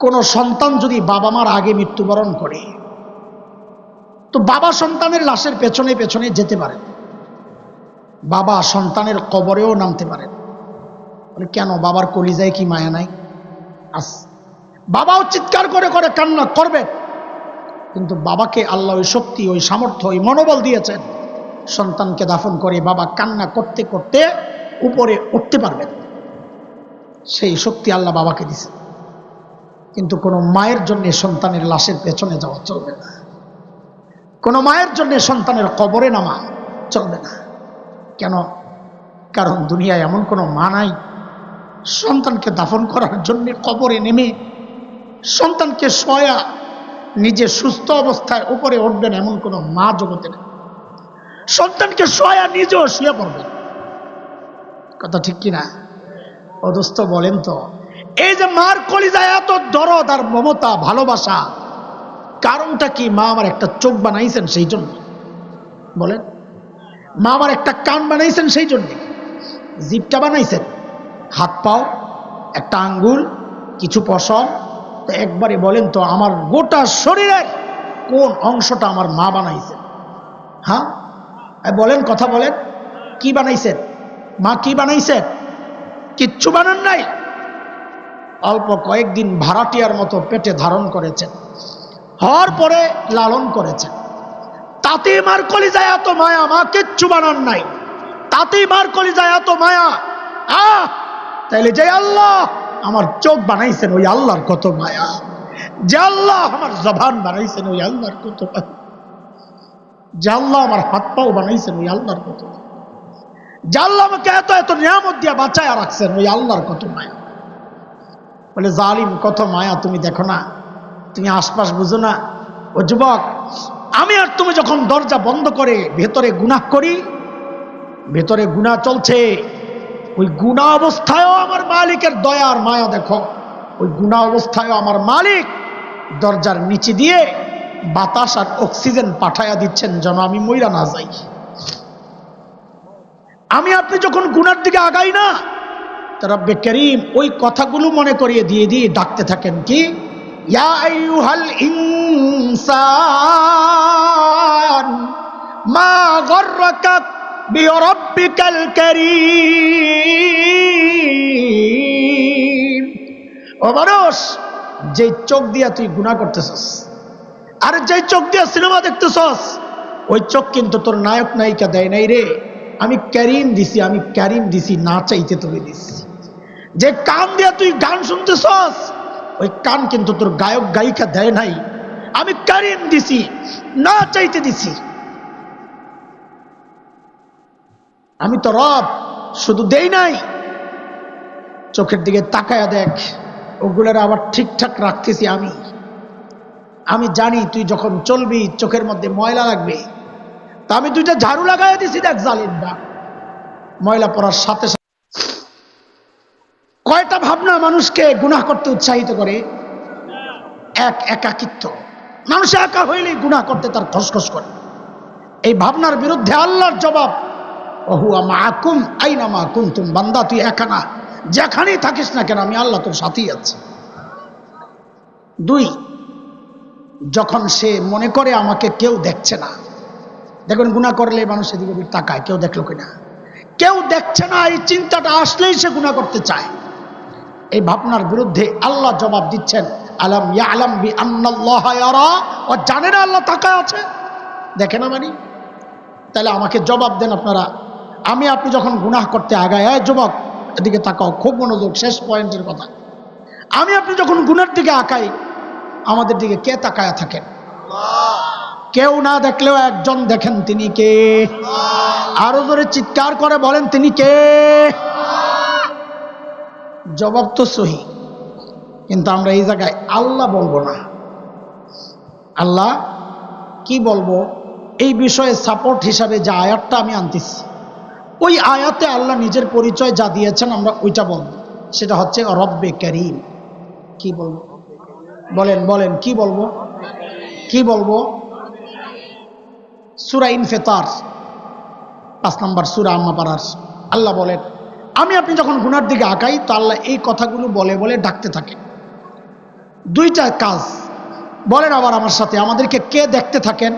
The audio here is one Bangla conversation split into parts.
কোনো সন্তান যদি বাবা মার আগে মৃত্যুবরণ করে, তো বাবা সন্তানের লাশের পেছনে পেছনে যেতে পারে। বাবা সন্তানের কবরেও নামতে পারেন কেন? বাবার কলিজায় কি মায়া নাই? আস। বাবাও চিৎকার করে করে কান্না করবে। কিন্তু বাবাকে আল্লাহ ওই শক্তি, ওই সামর্থ্য, ওই মনোবল দিয়েছেন। সন্তানকে দাফন করে বাবা কান্না করতে করতে উপরে উঠতে পারবেন। সেই শক্তি আল্লাহ বাবাকে দিছে কিন্তু কোনো মায়ের জন্য সন্তানের লাশের পেছনে যাওয়া চলবে না। কোনো মায়ের জন্য সন্তানের কবরে নামা চলবে না। কেন? কারণ দুনিয়ায় এমন কোনো মা নাই। সন্তানকে দাফন করার জন্য কবরে নেমে সন্তানকে সয়া নিজে সুস্থ অবস্থায় উপরে উঠবেন এমন কোনো মা জগতে নেই। সন্তানকে সয়া নিজেও শুয়ে পড়বেন। কথা ঠিক কিনা? অদস্ত বলেন তো এই যে মার কলিজায় এত দরদ আর মমতা, ভালোবাসা, কারণটা কি? মা আমার একটা চোখ বানাইছেন সেই জন্য। বলেন, মা আমার একটা কান বানাইছেন সেই জন্যে। জিপটা বানাইছেন। হাত পাও, একটা আঙ্গুল, কিছু পশম। তো একবারে বলেন তো, আমার গোটা শরীরের কোন অংশটা আমার মা বানাইছেন? হ্যাঁ? বলেন, কথা বলেন। কি বানাইছেন? মা কি বানাইছেন? কিচ্ছু বানান নাই। অল্প কয়েকদিন ভাড়াটিয়ার মতো পেটে ধারণ করেছেন। হওয়ার পরে লালন করেছেন। তাতে মার কলিজায় এত মায়া, মা কিচ্ছু বানান নাই। তাতেই মার কলিজায় এত মায়া, আহ! তাইলে যে আল্লাহ আমার চোখ বানাইছেন, ওই আল্লাহর কত মায়া। যে আল্লাহ আমার জবান বানাইছেন, ওই আল্লাহর কত মায়া। যে আল্লাহ আমার হাত পাও বানাইছেন, ওই আল্লাহর কত মায়া। যে আল্লাহ আমাকে এত এত নিয়ামত দিয়ে বাঁচায় রাখছেন, ওই আল্লাহর কত মায়া। বলে, জালিম, কত মায়া, তুমি দেখো না। তুমি আশপাশ বুঝো না। ও যুবক, আমি আর তুমি যখন দরজা বন্ধ করে ভেতরে গুনাহ করি, ভেতরে গুনাহ চলছে। ওই গুণা অবস্থায়ও আমার মালিকের দয়ার মায়া, দেখো। ওই গুণা অবস্থায়ও আমার মালিক দরজার নিচে দিয়ে বাতাস আর অক্সিজেন পাঠাইয়া দিচ্ছেন, যেন আমি মইরা না যাই। আমি আপনি যখন গুনার দিকে আগাই না রব্বে করিম ওই কথাগুলো মনে করিয়ে দিয়ে দিয়ে ডাকতে থাকেন কি? মা গর্রাকা বিরব্বিকাল কারীম। ও মানুষ যে চোখ দিয়া তুই গুনাহ করতেছস আর যে চোখ দিয়া সিনেমা দেখতেছস, ওই চোখ কিন্তু তোর নায়ক নায়িকা দেয় নাই রে। আমি ক্যারিম দিছি, আমি ক্যারিম দিছি, না চাইতে তোকে দিছি। যে কান দিয়ে তুই গান শুনতেছস, ওই কান কিন্তু তোর গায়ক গায়িকা দেয় নাই। আমি কারিম দিছি, না চাইতে দিছি। আমি তো রব, শুধু দেই নাই। চোখের দিকে তাকায়া দেখ, ওগুলোর আবার ঠিকঠাক রাখতেছি আমি। আমি জানি তুই যখন চলবি, চোখের মধ্যে ময়লা লাগবে। তা আমি দুইটা ঝাড়ু লাগাই দিছি দেখ জালিমটা ময়লা পড়ার সাথে সাথে কয়টা ভাবনা মানুষকে গুনাহ করতে উৎসাহিত করে? এক, একাকিত্ব। মানুষ একা হইলেই গুনাহ করতে তার খসখস করে। এই ভাবনার বিরুদ্ধে আল্লাহর জবাব অহুয়া মা আকুম আইনা মা কুন্তুম বান্দা, তুই একা না। যেখানেই থাকিস না কেন, আমি আল্লাহ তোর সাথেই আছি। দুই, যখন সে মনে করে আমাকে কেউ দেখছে না, দেখুন গুণা করলে মানুষ এদিকে তাকায়, কেউ দেখল কিনা? কেউ দেখছে না, এই চিন্তাটা আসলেই সে গুণা করতে চায়। এই ভাবনার বিরুদ্ধে আল্লাহ জবাব দিচ্ছেন, আলম ইয়া আলম বি আন্নাল্লাহ ও জানে না আল্লাহ তাকায় আছে। দেখে না মানি? তাহলে আমাকে জবাব দেন আপনারা। আমি আপনি যখন গুনাহ করতে আগায়, এই যুবক, এদিকে তাকাও, খুব মনোযোগ, শেষ পয়েন্টের কথা। আমি আপনি যখন গুনার দিকে আঁকাই আমাদের দিকে কে তাকায়া থাকেন? কেউ না দেখলেও একজন দেখেন তিনি কে। আরও জোরে চিৎকার করে বলেন তিনি কে? জবাব তো সহি। কিন্তু আমরা এই জায়গায় আল্লাহ বলব না। আল্লাহ কি বলব? এই বিষয়ে সাপোর্ট হিসাবে যে আয়াতটা আমি আনতেছি, ওই আয়াতে আল্লাহ নিজের পরিচয় যা দিয়েছেন আমরা ওইটা বলব। সেটা হচ্ছে রব্বে করিম। কি বলব? বলেন বলেন, কি বলব? কি বলব? সুরা ইনফেতার, পাঁচ নম্বর সুরা আম্মা পাড়ার। আল্লাহ বলেন আমি আপনি যখন গুনার দিকে আঁকাই তো আল্লাহ এই কথাগুলো বলে বলে ডাকতে থাকে। দুইটা কাজ। বলেন আবার আমার সাথে, আমাদেরকে কে দেখতে থাকেন?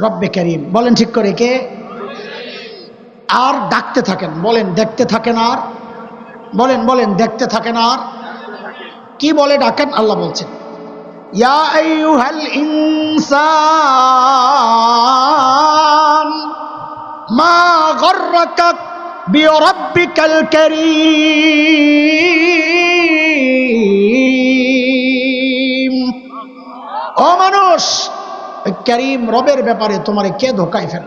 রব্বে করিম। বলেন ঠিক করে কে? আর ডাকতে থাকেন। বলেন, দেখতে থাকেন আর? বলেন বলেন, দেখতে থাকেন আর? কি বলে ডাকেন? আল্লাহ বলছেন ইনসান মা গর্রাকা বিরাব্বিকাল কারীম। ও মানুষ করিম রবের ব্যাপারে তোমারে কে ধোকায় ফেল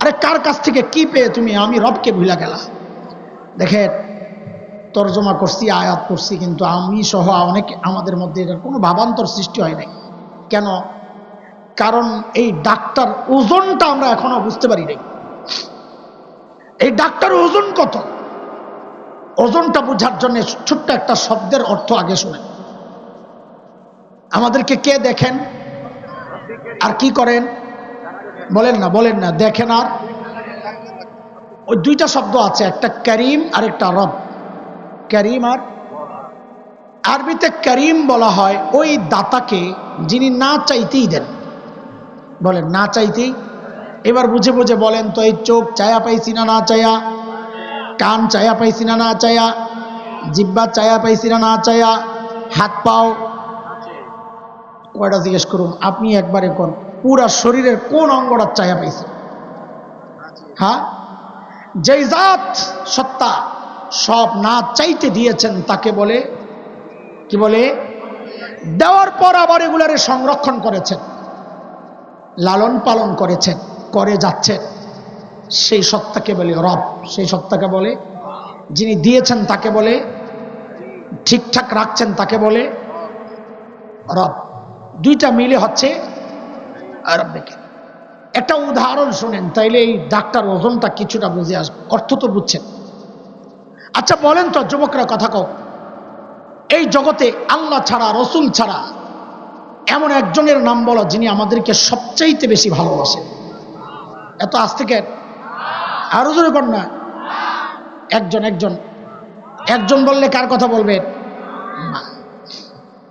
আরে কার কাছ থেকে কি পেয়ে তুমি আমি রবকে ভুলা গেলা দেখেন তর্জমা করছি, আয়াত করছি, কিন্তু আমি সহ অনেক আমাদের মধ্যে এটার কোনো ভাবান্তর সৃষ্টি হয় নাই। কেন? কারণ এই ডাক্তার ওজনটা আমরা এখনও বুঝতে পারি নাই। এই ডাক্তার ওজন কত? ওজনটা বোঝার জন্য ছোট্ট একটা শব্দের অর্থ আগে শুনেন। আমাদেরকে কে দেখেন? আর কি করেন? বলেন না বলেন না, দেখেন আর। ওই দুইটা শব্দ আছে, একটা করিম আর একটা রব। করিম আর? আরবিতে করিম বলা হয় ওই দাতাকে যিনি না চাইতেই দেন। বলেন, না চাইতেই এবার বুঝে বুঝে বলেন তো, এই চোখ চায়া পাইছি না না চায়া কান চায়া পাইছি না না চায়া জিব্বা চায়া পাইছি না না চায়া হাত পাও? কয়টা জিজ্ঞেস করুন, আপনি একবারে কোন? পুরা শরীরের কোন অঙ্গটা চায়া পাইছে? হ্যাঁ? যেই জাত সত্তা সব না চাইতে দিয়েছেন তাকে বলে, কি বলে? দেওয়ার পর আবার এগুলারে সংরক্ষণ করেছেন, লালন পালন করেছেন। করে যাচ্ছেন সেই সত্তাকে বলে রব, সেই সত্তাকে বলে, যিনি দিয়েছেন তাকে বলে, ঠিকঠাক রাখছেন তাকে বলে রব। দুইটা মিলে হচ্ছে একটা উদাহরণ শুনেন, তাইলে এই ডাক্তার ওজনটা কিছুটা বুঝে আসবে, অর্থ তো বুঝছেন। আচ্ছা বলেন তো যুবকরা কথা কও। এই জগতে আল্লাহ ছাড়া, রসুল ছাড়া এমন একজনের নাম বলো যিনি আমাদেরকে সবচাইতে বেশি ভালোবাসেন। এত আজ থেকে আরও জোরে কর না। একজন একজন। একজন বললে কার কথা বলবেন মা।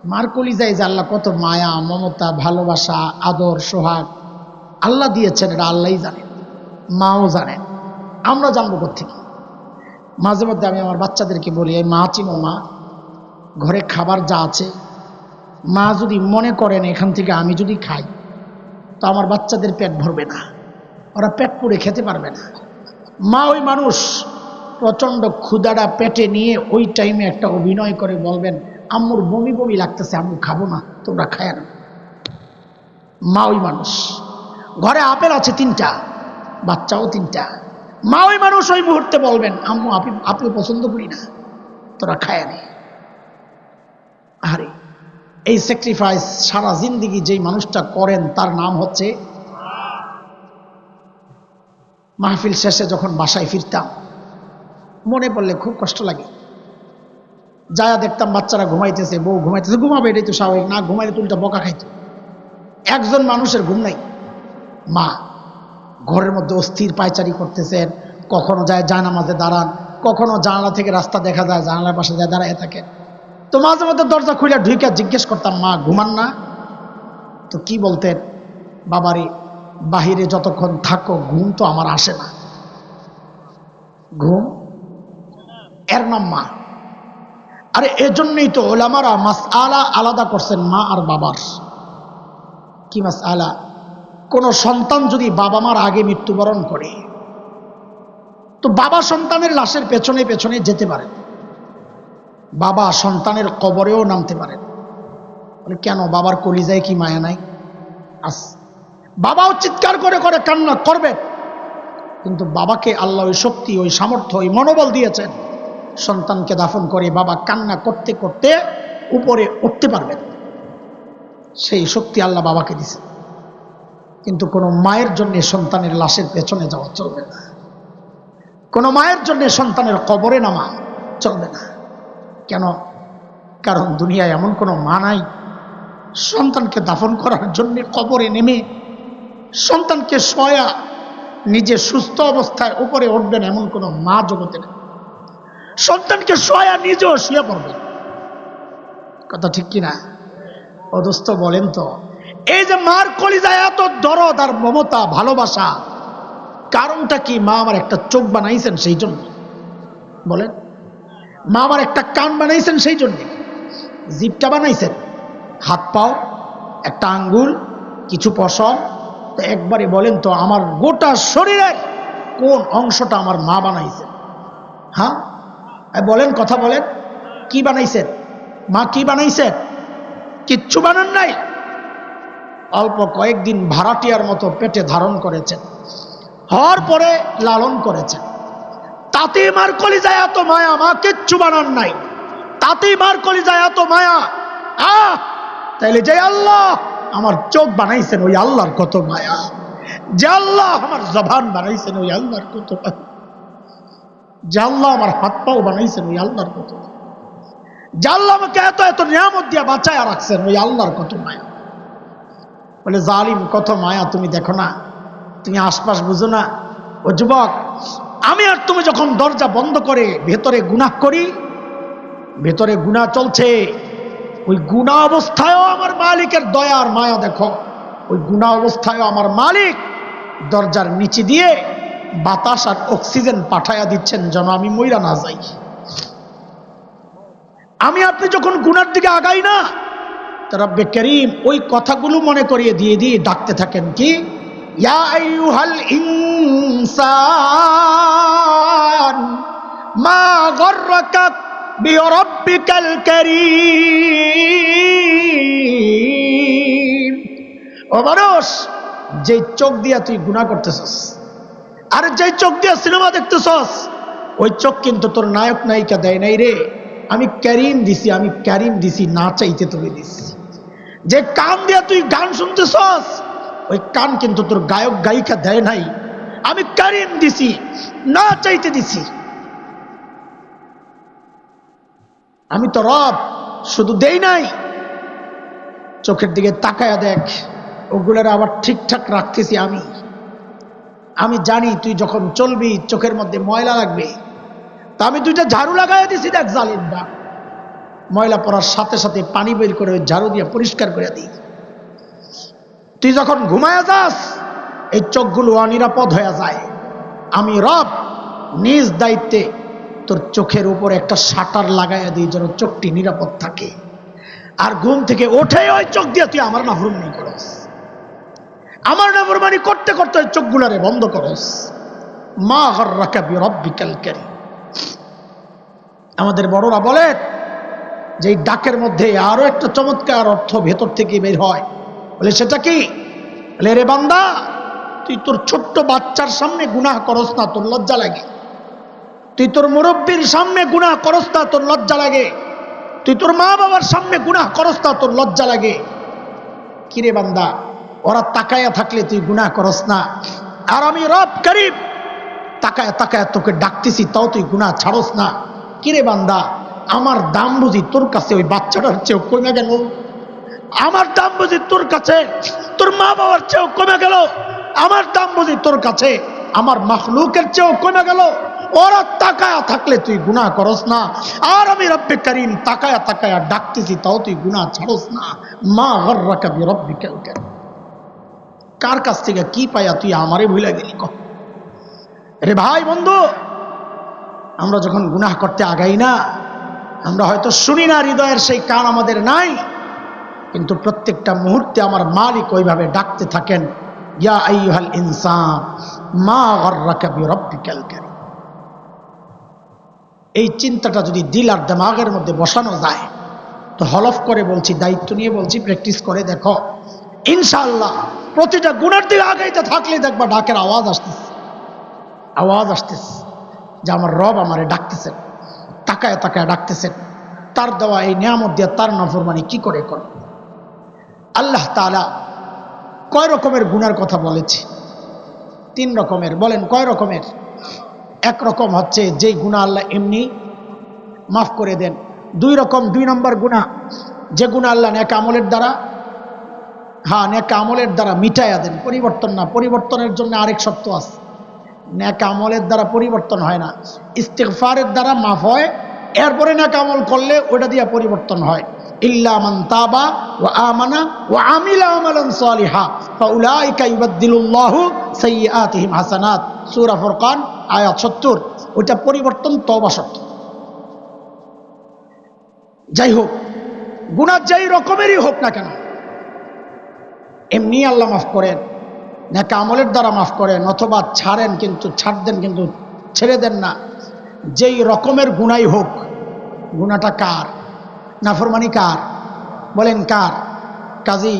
মার কলিজায় যে আল্লাহ কত মায়া, মমতা, ভালোবাসা, আদর, সোহাগ। আল্লাহ দিয়েছেন, এটা আল্লাহই জানেন। মাও জানেন। আমরা জানব কোথেকে মাঝে মধ্যে আমি আমার বাচ্চাদেরকে বলি, এই মা চিনো মা, ঘরে খাবার যা আছে, মা যদি মনে করেন এখান থেকে আমি যদি খাই, তো আমার বাচ্চাদের পেট ভরবে না। ওরা পেট পুড়ে খেতে পারবে না। মা ওই মানুষ প্রচণ্ড ক্ষুদাটা পেটে নিয়ে ওই টাইমে একটা অভিনয় করে বলবেন, আম্মুর বমি বমি লাগতেছে, আম্মু খাব না, তোমরা খায় না। মা ওই মানুষ। ঘরে আপেল আছে তিনটা, বাচ্চাও তিনটা। মা ওই মানুষ ওই মুহূর্তে বলবেন, আম্মু, আপনি আপেল পছন্দ করি না, তোরা খায় নে। আরে, এই স্যাক্রিফাইস সারা জিন্দিগি যেই মানুষটা করেন, তার নাম হচ্ছে মাহফিল শেষে যখন বাসায় ফিরতাম, মনে পড়লে খুব কষ্ট লাগে। যায়া দেখতাম বাচ্চারা ঘুমাইতেছে, বউ ঘুমাইতেছে, ঘুমাবে, এটাই তো স্বাভাবিক, না ঘুমাইলে তুলটা বকা খাইতো। একজন মানুষের ঘুম নাই। মা ঘরের মধ্যে অস্থির পায়চারি করতেছেন, কখনো যায় জানামাজে দাঁড়ান, কখনো জানালা থেকে রাস্তা দেখা যায়, জানালার পাশে যায় দাঁড়ায় থাকে তো মাঝে মধ্যে দরজা খুলে ঢুকে জিজ্ঞেস করতাম, মা, ঘুমান না? তো কি বলতেন? বাবারে বাহিরে যতক্ষণ থাকো, ঘুম তো আমার আসে না। ঘুম? এর নাম মা। আরে, এজন্যই তো ওলামারা মাস আলা আলাদা করছেন, মা আর বাবার। কি মাস আলা কোনো সন্তান যদি বাবা মার আগে মৃত্যুবরণ করে, তো বাবা সন্তানের লাশের পেছনে পেছনে যেতে পারে। বাবা সন্তানের কবরেও নামতে পারেন কেন? বাবার কলিজায় কি মায়া নাই? আস বাবাও চিৎকার করে করে কান্না করবে। কিন্তু বাবাকে আল্লাহ ওই শক্তি, ওই সামর্থ্য, ওই মনোবল দিয়েছেন। সন্তানকে দাফন করে বাবা কান্না করতে করতে উপরে উঠতে পারবেন সেই শক্তি আল্লাহ বাবাকে দিছে কিন্তু কোনো মায়ের জন্য সন্তানের লাশের পেছনে যাওয়া চলবে না। কোনো মায়ের জন্য সন্তানের কবরে নামা চলবে না। কেন? কারণ দুনিয়ায় এমন কোনো মা নাই। সন্তানকে দাফন করার জন্য কবরে নেমে সন্তানকে সয়া নিজে সুস্থ অবস্থায় উপরে উঠবেন এমন কোনো মা জগতে নেই। সন্তানকে সয়া নিজেও শুয়ে পড়বেন কথা ঠিক কিনা? অদস্ত বলেন তো, এই যে মার কলিজায় এত দরদ আর মমতা, ভালোবাসা, কারণটা কি মা আমার একটা চোখ বানাইছেন সেই জন্য? বলেন। মা আমার একটা কান বানাইছেন সেই জন্য? জিপটা বানাইছেন? হাত পাও, একটা আঙ্গুল, কিছু পশম তো একবারে বলেন তো, আমার গোটা শরীরের কোন অংশটা আমার মা বানাইছেন হ্যাঁ? বলেন, কথা বলেন। কি বানাইছেন মা কি বানাইছেন কিচ্ছু বানান নাই। অল্প কয়েকদিন ভাড়াটিয়ার মতো পেটে ধারণ করেছেন। হওয়ার পরে লালন করেছেন। তাতেই মার কলিজায় এত মায়া, মা কিচ্ছু বানান নাই। তাতে মার কলিজায় এত মায়া। আহ! তাইলে যে আল্লাহ আমার চোখ বানাইছেন ওই আল্লাহর কত মায়া। যে আল্লাহ আমার জবান বানাইছেন ওই আল্লাহর কত মায়া। যে আল্লাহ আমার হাত পাও বানাইছেন ওই আল্লাহর কত যে আল্লাহ আমাকে এত এত নিয়ামত দিয়ে বাঁচায় রাখছেন ওই আল্লাহর কত মায়া। বলে, জালিম, কত মায়া তুমি দেখো না। তুমি আশপাশ বুঝো না। ও যুবক, আমি আর তুমি যখন দরজা বন্ধ করে ভেতরে গুনাহ করি, ভেতরে গুনাহ চলছে। ওই গুণা অবস্থায়ও আমার মালিকের দয়া আর মায়া দেখো। ওই গুণা অবস্থায়ও আমার মালিক দরজার নিচে দিয়ে বাতাস আর অক্সিজেন পাঠাইয়া দিচ্ছেন যেন আমি মইরা না যাই। আমি আপনি যখন গুনার দিকে আগাই না, তো রব্বে করিম ওই কথাগুলো মনে করিয়ে দিয়ে দিয়ে ডাকতে থাকেন কি? ইনসান মা বিরব্বিকাল কারীম ও মানুষ যে চোখ দিয়া তুই গুনাহ করতেছস, আর যে চোখ দিয়া সিনেমা দেখতেছস, ওই চোখ কিন্তু তোর নায়ক নায়িকা দেয় নাই রে। আমি ক্যারিম দিছি, আমি ক্যারিম দিছি, না চাইতে তোকে দিছি। যে কান দিয়া তুই গান শুনতেছস, ওই কান কিন্তু তোর গায়ক, গায়িকা দেয় নাই। আমি কারিম দিছি, না চাইতে দিছি। আমি তো রব, শুধু দেই নাই। চোখের দিকে তাকায়া দেখ, ওগুলোর আবার ঠিকঠাক রাখতেছি আমি। আমি জানি তুই যখন চলবি, চোখের মধ্যে ময়লা লাগবে। তা আমি দুইটা ঝাড়ু লাগাই দিছি, দেখ জালিমটা ময়লা পড়ার সাথে সাথে পানি বের করে ঝাড়ু দিয়ে পরিষ্কার করে দিই। তুই যখন ঘুমায়া যাস, এই চোখগুলো অনিরাপদ হয়ে যায়। আমি রব নিজ দায়িত্বে তোর চোখের উপর একটা শাটার লাগাইয়া দিই যেন চোখটি নিরাপদ থাকে। আর ঘুম থেকে ওঠে ওই চোখ দিয়ে তুই আমার নাফরমানি করস। আমার নাফরমানি করতে করতে ওই চোখগুলারে বন্ধ করস। মা গর্রাকা বিরব্বিকাল কারীম। আমাদের বড়রা বলে যে ডাকের মধ্যে আরও একটা চমৎকার অর্থ ভেতর থেকে বের হয়, বলে, সেটা কি? বলে, রে বান্দা, তুই তোর ছোট্ট বাচ্চার সামনে গুনাহ করস না, তোর লজ্জা লাগে। তুই তোর মুরব্বীর সামনে গুনাহ করস না তোর লজ্জা লাগে। তুই তোর মা বাবার সামনে গুনাহ করস না তোর লজ্জা লাগে। কিরে বান্দা, ওরা তাকায়া থাকলে তুই গুনাহ করস না। আর আমি রব করিম, তাকায় তাকায় তোকে ডাকতেছি, তাও তুই গুনাহ ছাড়স না। কিরে বান্দা, আমার দাম বুঝি তোর কাছে ওই বাচ্চাটার চেয়েও কমে গেল। আমার দাম বুঝি তোর কাছে, তোর মা বাবার চেয়েও কমে গেল। আমার দাম বুঝি তোর কাছে, আমার মখলুকের চেয়েও কমে গেল। ওরা তাকায়া থাকলে তুই গুনাহ করস না। আর আমি রব্বে করিম তাকায়া তাকায়া ডাকতেছি, তাও তুই গুনাহ ছাড়স না। মা গর্রাকা বি রব্বিকাল কারীম কার কাছ থেকে কি পাইয়া তুই আমারে ভুলে গেলি কহ রে ভাই, বন্ধু, আমরা যখন গুনাহ করতে আগাই না, আমরা হয়তো শুনি না হৃদয়ের সেই কান আমাদের নাই, কিন্তু প্রত্যেকটা মুহূর্তে আমার মালিক ওইভাবে ডাকতে থাকেন, ইয়া আইয়ুহাল ইনসান, মা গর্রাকা বিরব্বিকাল এই চিন্তাটা যদি দিল আর দেমাগের মধ্যে বসানো যায়, তো হলফ করে বলছি, দায়িত্ব নিয়ে বলছি, প্র্যাকটিস করে দেখো। ইনশাল্লাহ প্রতিটা গুণের দিকে আগাইতে থাকলে দেখবা ডাকের আওয়াজ আসতেছে। আওয়াজ আসতেছে যে আমার রব আমারে ডাকতেছেন তাকায় তাকায় ডাকতেছেন তার দেওয়া এই নিয়ামত দিয়ে তার নফরমানি কি করে কর? আল্লাহ তালা কয় রকমের গুণার কথা বলেছে? তিন রকমের, বলেন কয় রকমের? এক রকম হচ্ছে, যেই গুণা আল্লাহ এমনি মাফ করে দেন। দুই রকম, দুই নম্বর গুণা যে গুণা আল্লাহ নেক আমলের দ্বারা হ্যাঁ নেক আমলের দ্বারা মিটাইয়া দেন। পরিবর্তন না, পরিবর্তনের জন্য আরেক সত্য আছে। ন্যাক আমলের দ্বারা পরিবর্তন হয় না। ইস্তেকফারের দ্বারা মাফ হয়, এরপরে ন্যাক আমল করলে ওটা দিয়ে পরিবর্তন হয়। ইল্লা মান তাবা ওয়া আমানা ওয়া আমিলা আমালান সালিহা, ফাউলাইকা হাসানাত। সূরা ফুরকান আয়াত 70 ওইটা পরিবর্তন, তওবা শর্ত যাই হোক গুনাহ যাই রকমেরই হোক না কেন, এমনি আল্লাহ মাফ করেন না কামলের দ্বারা মাফ করেন, অথবা ছাড়েন কিন্তু, ছাড় দেন কিন্তু, ছেড়ে দেন না। যেই রকমের গুণাই হোক গুণাটা কার? নাফরমানি কার? বলেন কার? কাজী,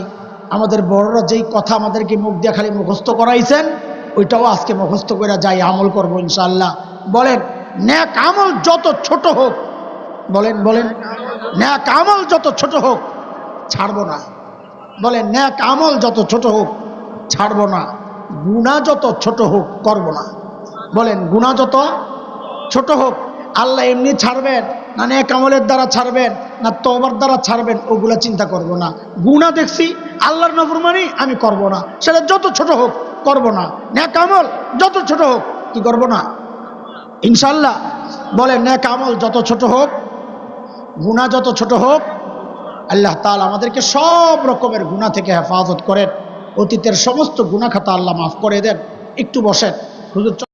আমাদের বড়রা যেই কথা আমাদেরকে মুখ দিয়ে খালি মুখস্থ করাইছেন ওইটাও আজকে মুখস্থ করে যাই, আমল করব ইনশাল্লাহ বলেন, ন্যাক আমল যত ছোট হোক, বলেন বলেন, ন্যাক আমল যত ছোট হোক, ছাড়বো না। বলেন, ন্যাক আমল যত ছোট হোক, ছাড়বো না। গুণা যত ছোট হোক, করব না। বলেন গুণা যত ছোট হোক, আল্লাহ এমনি ছাড়বেন, না ন্যাক আমলের দ্বারা ছাড়বেন, না তবার দ্বারা ছাড়বেন, ওগুলা চিন্তা করব না। গুণা দেখছি, আল্লাহর নফরমানি আমি করব না। সেটা যত ছোট হোক করব না। ন্যাক আমল যত ছোট হোক, কি করব না? ইনশাল্লাহ বলে ন্যাক আমল যত ছোট হোক গুণা যত ছোট হোক, আল্লাহ তাল আমাদেরকে সব রকমের গুণা থেকে হেফাজত করেন। অতীতের সমস্ত গুণা খাতা আল্লাহ মাফ করে দেন। একটু বসেন। হুজুর